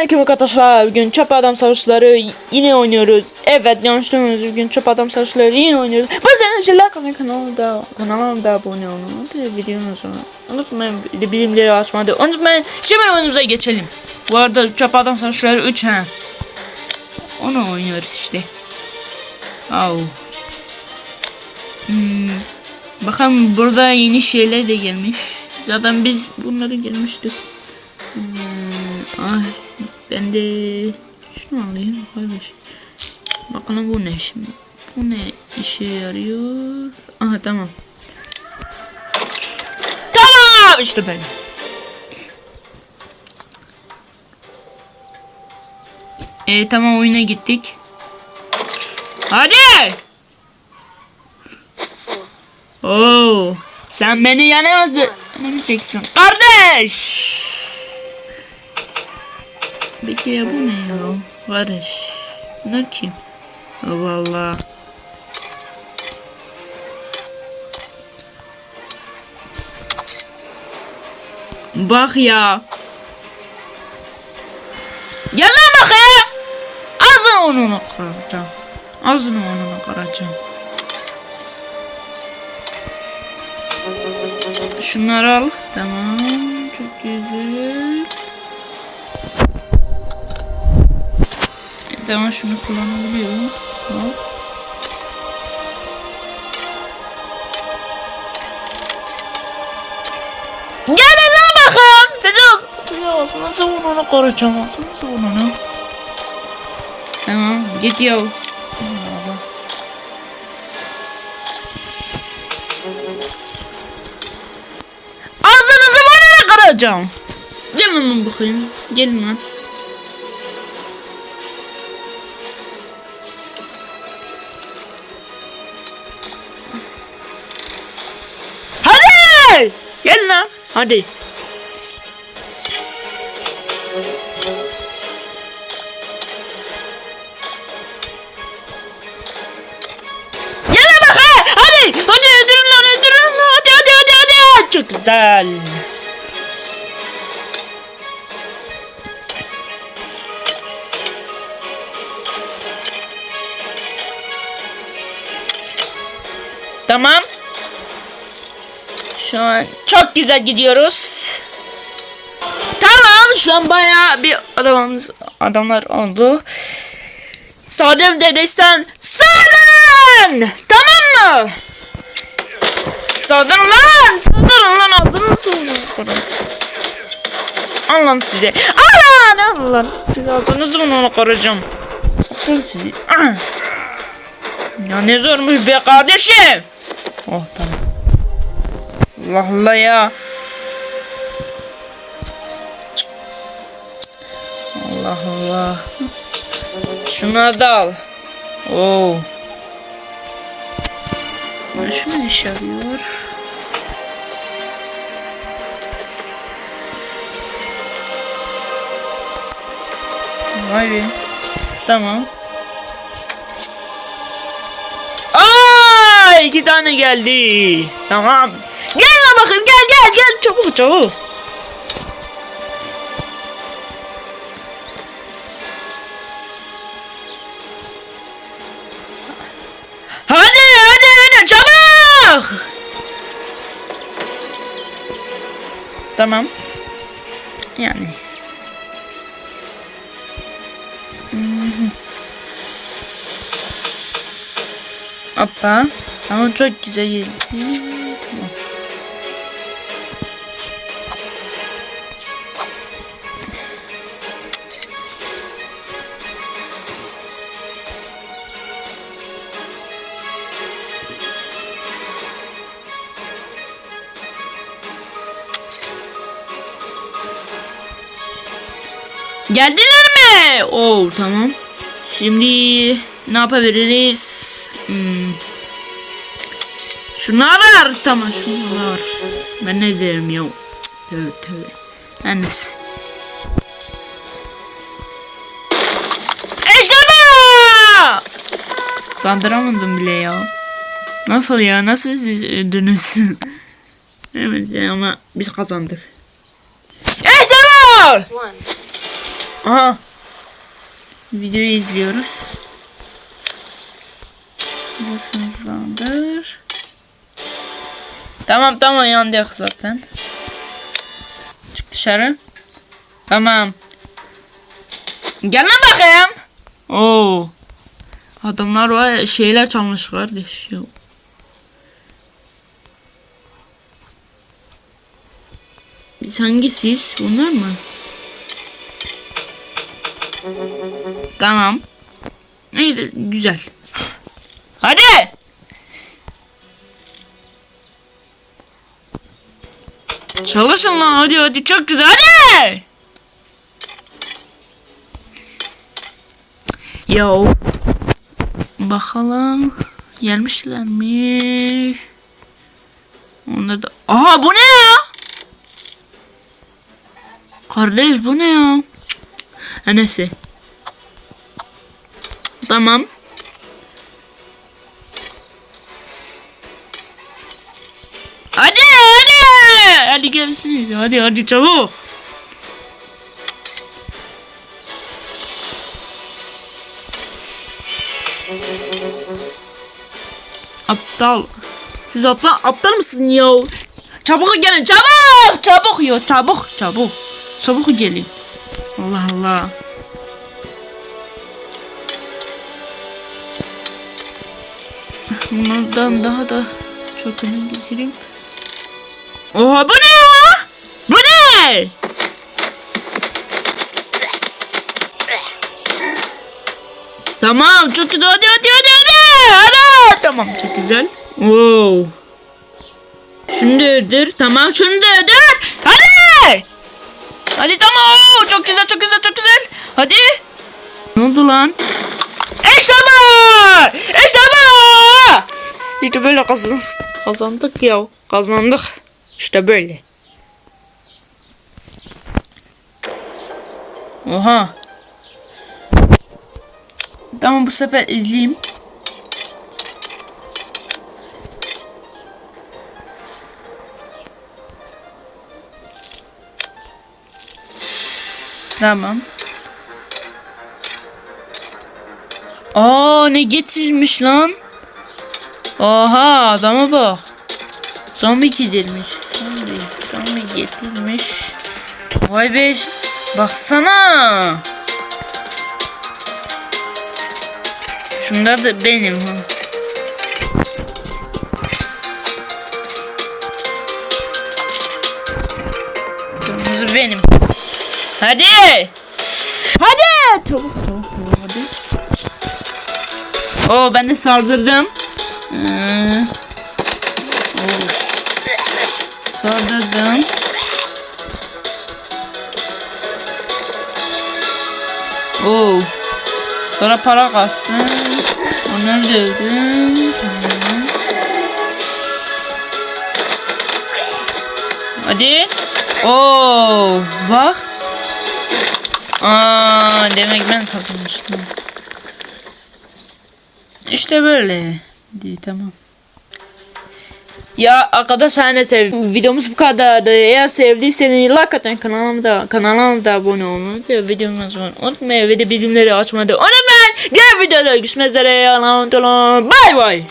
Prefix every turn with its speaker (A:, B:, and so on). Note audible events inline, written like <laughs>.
A: Selamünaleyküm arkadaşlar. Bugün çöp adam savaşları yine oynuyoruz. Evet yanlış duymuyorsunuz. Bugün çöp adam savaşları yine oynuyoruz. Senin şeyler kanal kanalda kanalıma da abone olun. Hadi videonun sonra. Unutmayın bilimleri açmayı. Unutmayın. Şimdi oyunumuza geçelim. Bu arada çöp adam savaşları 3 ha. Onu oynuyoruz işte. Au. Hmm. Bakın burada yeni şeyler de gelmiş. Zaten biz bunları gelmiştik. Hmm, ah, ben de şunu alayım kardeş. Bakalım bu ne şimdi? Bu ne işe yarıyor? Aha tamam. Tamam işte ben. E tamam oyuna gittik. Hadi. Oo, sen beni yenemezsin. Ne mi çeksin? Kardeş. Peki ya bu ne ya? Kardeş. Bunlar kim? Allah Allah. Bak ya. Gel lan bakayım. Ağzını onunu kıracağım. Ağzını onunu kıracağım. Şunları al. Tamam. Çok güzel. Tamam şunu kullanabiliyorum. Hop. Gelin lan bakın. Sıcak. Sıcak olsun. Onu koruyacağım? Nasıl onu? Tamam. Git yav. Ağzınızı bana kıracağım. Gelin bakayım. Gelin lan. Hadi. Gel lan bakayım. Hadi. Hadi öldürün lan öldürün lan. Hadi hadi hadi hadi. Çok güzel. Tamam. Şu an çok güzel gidiyoruz. Tamam şu an bayağı bir adamımız adamlar oldu. Sadım dedesen saldırın! Tamam mı? Saldırın lan! Saldırın lan adını saldırın. Allah'ım size. Allah'ım Allah'ım. Siz ağzınızı bunu koruyacağım. Sakın sizi. Ah! Ya ne zormuş be kardeşim. Oh tamam. Allah Allah ya. Allah Allah. Şunu da al. Oo. Şu ne iş yarıyor? Vay be. Tamam. Aa, iki tane geldi. Tamam. Bakayım gel gel gel çabuk çabuk. Hadi hadi hadi çabuk. Tamam. Yani. Hoppa. Ama çok güzel Geldiler mi? Oo tamam. Şimdi ne yapabiliriz? Hmm. Şunlar var. Tamam şunlar var. Ben ne derim ya? Tövbe tövbe. Ben neyse. Bu! Sandıramadım bile ya. Nasıl ya? Nasıl siz öldünüz? <laughs> evet ama biz kazandık. Bu!
B: One.
A: Aha. Videoyu izliyoruz. Burası hızlandır. Tamam tamam yandık zaten. Çık dışarı. Tamam. Gel lan bakayım. Oo. Adamlar var şeyler çalmış kardeş. Yo. Biz hangisiyiz? Bunlar mı? Tamam. İyi güzel. Hadi. Çalışın lan hadi hadi çok güzel hadi. Yo. Bakalım. Gelmişler mi? Onlar da... Aha bu ne ya? Kardeş bu ne ya? Neyse. Tamam. Hadi hadi. Hadi gelsiniz. Hadi hadi çabuk. Aptal. Siz aptal, aptal mısın ya? Çabuk gelin çabuk. Çabuk ya çabuk çabuk. Çabuk gelin. Allah Allah. Bunlardan daha da çok öne getireyim. Oha bu ne ya? Bu ne? Tamam çok güzel hadi hadi hadi hadi. Hadi. Tamam çok güzel. Wow. Şunu da öldür. Tamam şunu da öldür. Hadi. Hadi tamam. Çok güzel çok güzel çok güzel. Hadi. Ne oldu lan? İşte bu! İşte! İşte böyle kazan kazandık ya. Kazandık. İşte böyle. Oha. Tamam bu sefer izleyeyim. Tamam. Aa ne getirmiş lan? Oha adama bak. Zombi getirmiş. Zombi, zombi getirmiş. Vay be. Baksana. Şunlar da benim ha. Kırmızı benim. Hadi. Hadi. Çabuk çabuk çabuk hadi. Oo ben de saldırdım. Ee, oo. Saldırdım. Oo. Sonra para kastım. Onları da öldüm. Tamam. Hadi. Oo, bak. Aa, demek ben kazanmıştım. İşte böyle. Di tamam. Ya arkadaşlar ne sev videomuz bu kadardı. Eğer sevdiyseniz like atın kanalıma da kanalıma da abone olmayı ve videomu sonra unutmayın ve de bildirimleri açmayı da unutmayın. Diğer videoda görüşmek üzere. Bay bay.